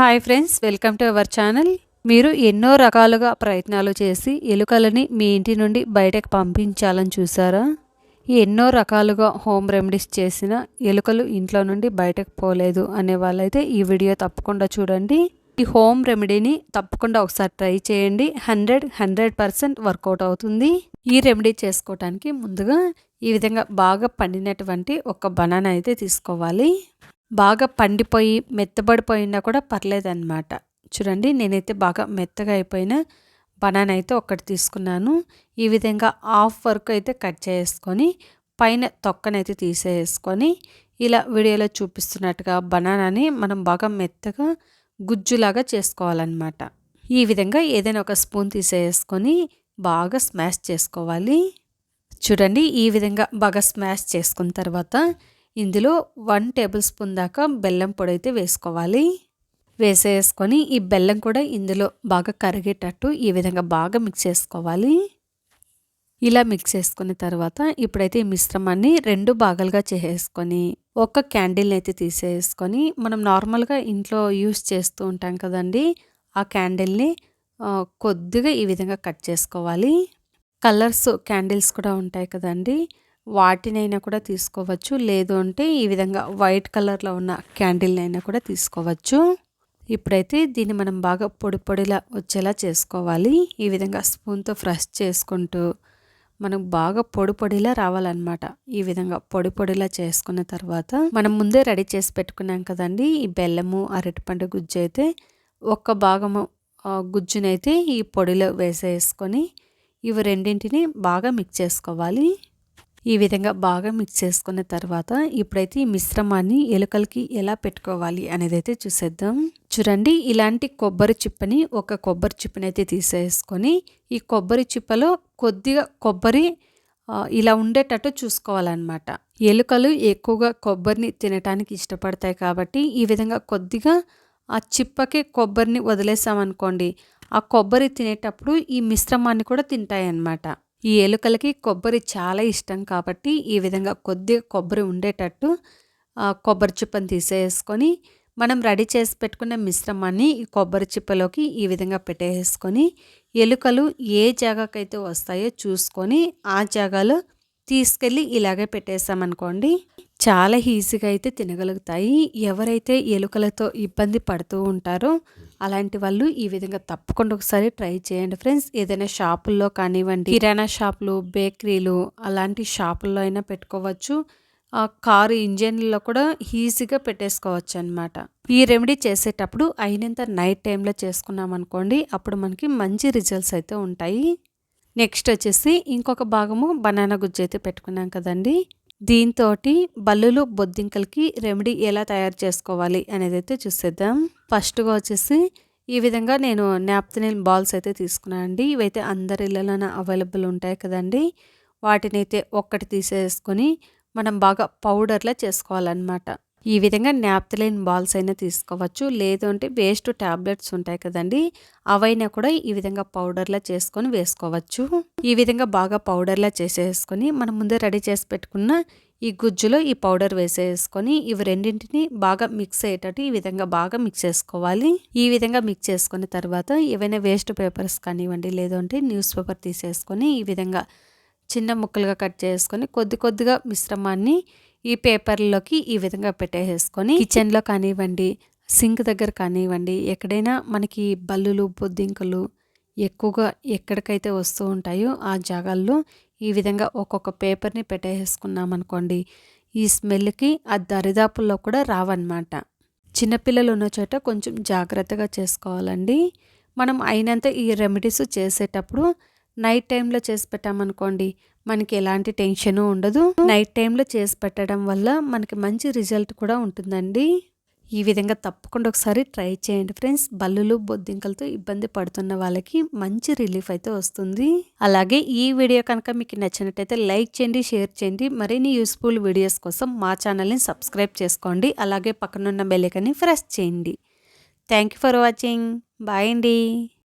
Hi friends welcome to our channel మీరు ఎన్నో రకాలుగా ప్రయత్నాలు చేసి ఎలుకలని మీ ఇంటి నుండి బయటకు పంపించాలని చూసారా? ఎన్నో రకాలుగా హోమ్ రెమెడీస్ చేసిన ఎలుకలు ఇంట్లో నుండి బయటకు పోలేదు అనే వాళ్ళైతే ఈ వీడియో తప్పకుండా చూడండి. ఈ హోమ్ రెమెడీని తప్పకుండా ఒకసారి ట్రై చేయండి. హండ్రెడ్ హండ్రెడ్ పర్సెంట్ వర్కౌట్ అవుతుంది. ఈ రెమెడీ చేసుకోవటానికి ముందుగా ఈ విధంగా బాగా పండినటువంటి ఒక బనానా అయితే తీసుకోవాలి. బాగా పండిపోయి మెత్తబడిపోయినా కూడా పర్లేదన్నమాట. చూడండి నేనైతే బాగా మెత్తగా అయిపోయిన బనానా అయితే ఒకటి తీసుకున్నాను. ఈ విధంగా హాఫ్ వరకు అయితే కట్ చేసుకొని పైన తొక్కనైతే తీసేసుకొని ఇలా వీడియోలో చూపిస్తున్నట్టుగా బనానాని మనం బాగా మెత్తగా గుజ్జులాగా చేసుకోవాలన్నమాట. ఈ విధంగా ఏదైనా ఒక స్పూన్ తీసేసుకొని బాగా స్మాష్ చేసుకోవాలి. చూడండి ఈ విధంగా బాగా స్మాష్ చేసుకున్న తర్వాత ఇందులో వన్ టేబుల్ స్పూన్ దాకా బెల్లం పొడి అయితే వేసుకోవాలి. వేసేసుకొని ఈ బెల్లం కూడా ఇందులో బాగా కరిగేటట్టు ఈ విధంగా బాగా మిక్స్ చేసుకోవాలి. ఇలా మిక్స్ చేసుకున్న తర్వాత ఇప్పుడైతే ఈ మిశ్రమాన్ని రెండు భాగాలుగా చేసేసుకొని ఒక క్యాండిల్ని అయితే తీసేసుకొని మనం నార్మల్గా ఇంట్లో యూస్ చేస్తూ ఉంటాం కదండి ఆ క్యాండిల్ని కొద్దిగా ఈ విధంగా కట్ చేసుకోవాలి. కలర్స్ క్యాండిల్స్ కూడా ఉంటాయి కదండి వాటినైనా కూడా తీసుకోవచ్చు. లేదు అంటే ఈ విధంగా వైట్ కలర్లో ఉన్న క్యాండిల్నైనా కూడా తీసుకోవచ్చు. ఇప్పుడైతే దీన్ని మనం బాగా పొడి పొడిలా వచ్చేలా చేసుకోవాలి. ఈ విధంగా స్పూన్తో ఫ్రెష్ చేసుకుంటూ మనం బాగా పొడి పొడిలా రావాలన్నమాట. ఈ విధంగా పొడి పొడిలా చేసుకున్న తర్వాత మనం ముందే రెడీ చేసి పెట్టుకున్నాం కదండి ఈ బెల్లము అరటిపండు గుజ్జు అయితే ఒక్క భాగము గుజ్జునైతే ఈ పొడిలో వేసేసుకొని ఇవి రెండింటిని బాగా మిక్స్ చేసుకోవాలి. ఈ విధంగా బాగా మిక్స్ చేసుకున్న తర్వాత ఇప్పుడైతే ఈ మిశ్రమాన్ని ఎలుకలకి ఎలా పెట్టుకోవాలి అనేది అయితే చూసేద్దాం. చూడండి ఇలాంటి కొబ్బరి చిప్పని ఒక కొబ్బరి చిప్పని అయితే తీసేసుకొని ఈ కొబ్బరి చిప్పలో కొద్దిగా కొబ్బరి ఇలా ఉండేటట్టు చూసుకోవాలన్నమాట. ఎలుకలు ఎక్కువగా కొబ్బరిని తినటానికి ఇష్టపడతాయి కాబట్టి ఈ విధంగా కొద్దిగా ఆ చిప్పకి కొబ్బరిని వదిలేసామనుకోండి ఆ కొబ్బరి తినేటప్పుడు ఈ మిశ్రమాన్ని కూడా తింటాయి అన్నమాట ఈ ఎలుకలకి కొబ్బరి చాలా ఇష్టం కాబట్టి ఈ విధంగా కొద్దిగా కొబ్బరి ఉండేటట్టు కొబ్బరి చిప్పను తీసేసుకొని మనం రెడీ చేసి పెట్టుకున్న మిశ్రమాన్ని ఈ కొబ్బరి చిప్పలోకి ఈ విధంగా పెట్టేసుకొని ఎలుకలు ఏ జాగాకైతే వస్తాయో చూసుకొని ఆ జాగాలో తీసుకెళ్ళి ఇలాగే పెట్టేసామనుకోండి చాలా ఈజీగా అయితే తినగలుగుతాయి. ఎవరైతే ఎలుకలతో ఇబ్బంది పడుతూ ఉంటారో అలాంటి వాళ్ళు ఈ విధంగా తప్పకుండా ఒకసారి ట్రై చేయండి ఫ్రెండ్స్. ఏదైనా షాపుల్లో కానివ్వండి కిరాణా షాపులు బేకరీలు అలాంటి షాపుల్లో అయినా పెట్టుకోవచ్చు. కారు ఇంజన్లో కూడా ఈజీగా పెట్టేసుకోవచ్చు అనమాట ఈ రెమెడీ చేసేటప్పుడు అయినంత నైట్ టైంలో చేసుకున్నాం అనుకోండి అప్పుడు మనకి మంచి రిజల్ట్స్ అయితే ఉంటాయి. నెక్స్ట్ వచ్చేసి ఇంకొక భాగము బనానా గుజ్జు అయితే పెట్టుకున్నాం కదండి. దీంతో బల్లులు బొద్దింకలకి రెమెడీ ఎలా తయారు చేసుకోవాలి అనేది అయితే చూసేద్దాం ఫస్ట్గా వచ్చేసి ఈ విధంగా నేను నాప్తిని బాల్స్ అయితే తీసుకున్నాను అండి. ఇవైతే అందరి ఇళ్ళలోనే అవైలబుల్ ఉంటాయి కదండి. వాటిని అయితే ఒక్కటి తీసేసుకొని మనం బాగా పౌడర్లా చేసుకోవాలన్నమాట. ఈ విధంగా న్యాప్తలైన్ బాల్స్ అయినా తీసుకోవచ్చు. లేదు అంటే వేస్ట్ ట్యాబ్లెట్స్ ఉంటాయి కదండి అవైనా కూడా ఈ విధంగా పౌడర్లా చేసుకొని వేసుకోవచ్చు. ఈ విధంగా బాగా పౌడర్లా చేసేసుకొని మనం ముందే రెడీ చేసి పెట్టుకున్న ఈ గుజ్జులో ఈ పౌడర్ వేసేసుకొని ఇవి రెండింటిని బాగా మిక్స్ అయ్యేటట్టు ఈ విధంగా బాగా మిక్స్ చేసుకోవాలి. ఈ విధంగా మిక్స్ చేసుకున్న తర్వాత ఏవైనా వేస్ట్ పేపర్స్ కానివ్వండి లేదంటే న్యూస్ పేపర్ తీసేసుకొని ఈ విధంగా చిన్న ముక్కలుగా కట్ చేసుకొని కొద్ది కొద్దిగా మిశ్రమాన్ని ఈ పేపర్లోకి ఈ విధంగా పెట్టేసుకొని కిచెన్లో కానివ్వండి సింక్ దగ్గర కానివ్వండి ఎక్కడైనా మనకి బల్లులు బొద్దింకలు ఎక్కువగా ఎక్కడికైతే వస్తూ ఉంటాయో ఆ జాగాల్లో ఈ విధంగా ఒక్కొక్క పేపర్ని పెట్టేసుకున్నాం అనుకోండి ఈ స్మెల్కి ఆ దరిదాపుల్లో కూడా రావన్నమాట. చిన్నపిల్లలు ఉన్న చోట కొంచెం జాగ్రత్తగా చేసుకోవాలండి. మనం అయినంత ఈ రెమెడీస్ చేసేటప్పుడు నైట్ టైంలో చేసి పెట్టామనుకోండి మనకి ఎలాంటి టెన్షన్ ఉండదు. నైట్ టైంలో చేసి పెట్టడం వల్ల మనకి మంచి రిజల్ట్ కూడా ఉంటుందండి. ఈ విధంగా తప్పకుండా ఒకసారి ట్రై చేయండి ఫ్రెండ్స్. బల్లులు బొద్దింకలతో ఇబ్బంది పడుతున్న వాళ్ళకి మంచి రిలీఫ్ అయితే వస్తుంది. అలాగే ఈ వీడియో కనుక మీకు నచ్చినట్టయితే లైక్ చేయండి షేర్ చేయండి. మరిన్ని యూస్ఫుల్ వీడియోస్ కోసం మా ఛానల్ని సబ్స్క్రైబ్ చేసుకోండి. అలాగే పక్కనున్న బెల్లికని ప్రెస్ చేయండి. Thank you for watching. Bye అండి.